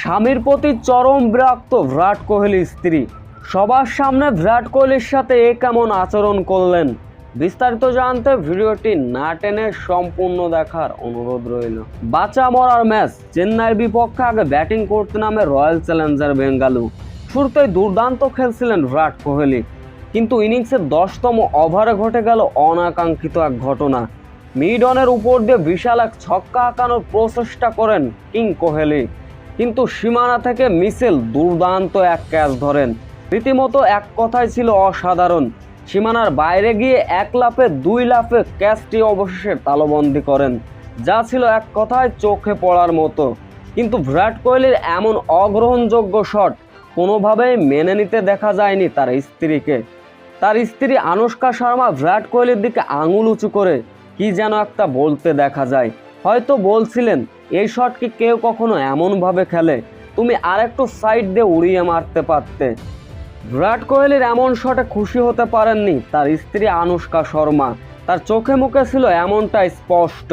স্বামীর প্রতি চরম বিরক্ত বিরাট কোহলি স্ত্রী। সবার সামনে বিরাট কোহলির সাথে এ কেমন আচরণ করলেন? বিস্তারিত জানতে ভিডিওটি না টেনে সম্পূর্ণ দেখার অনুরোধ রইল। বাঁচা মরার ম্যাচ চেন্নাইয়ের বিপক্ষে আগে ব্যাটিং করতে নামে রয়্যাল চ্যালেঞ্জার বেঙ্গালু শুরুতেই দুর্দান্ত খেলছিলেন বিরাট কোহলি। কিন্তু ইনিংসের দশতম ওভারে ঘটে গেল অনাকাঙ্ক্ষিত এক ঘটনা। মিড অনের উপর দিয়ে বিশাল এক ছক্কা আঁকানোর প্রচেষ্টা করেন কিং কোহলি। কিন্তু সীমানা থেকে মিসেল দুর্দান্ত এক ক্যাচ ধরেন। রীতিমতো এক কথাই ছিল অসাধারণ। সীমানার বাইরে গিয়ে এক লাফে, দুই লাফে ক্যাচটি অবশেষে তালবন্দি করেন। যা ছিল এক কথায় চোখে পড়ার মতো। কিন্তু বিরাট কোহলির এমন অগ্রহণযোগ্য শট কোনোভাবেই মেনে নিতে দেখা যায়নি তার স্ত্রীকে। তার স্ত্রী আনুষ্কা শর্মা বিরাট কোহলির দিকে আঙুল উঁচু করে কি যেন একটা বলতে দেখা যায়। হয়তো বলছিলেন, এই শটকে কেউ কখনো এমনভাবে খেলে, তুমি আরেকটু সাইড দিয়ে উড়িয়ে মারতে পারতে। বিরাট কোহলির এমন শটে খুশি হতে পারেননি তার স্ত্রী আনুষ্কা শর্মা। তার চোখে মুখে ছিল এমনটাই স্পষ্ট।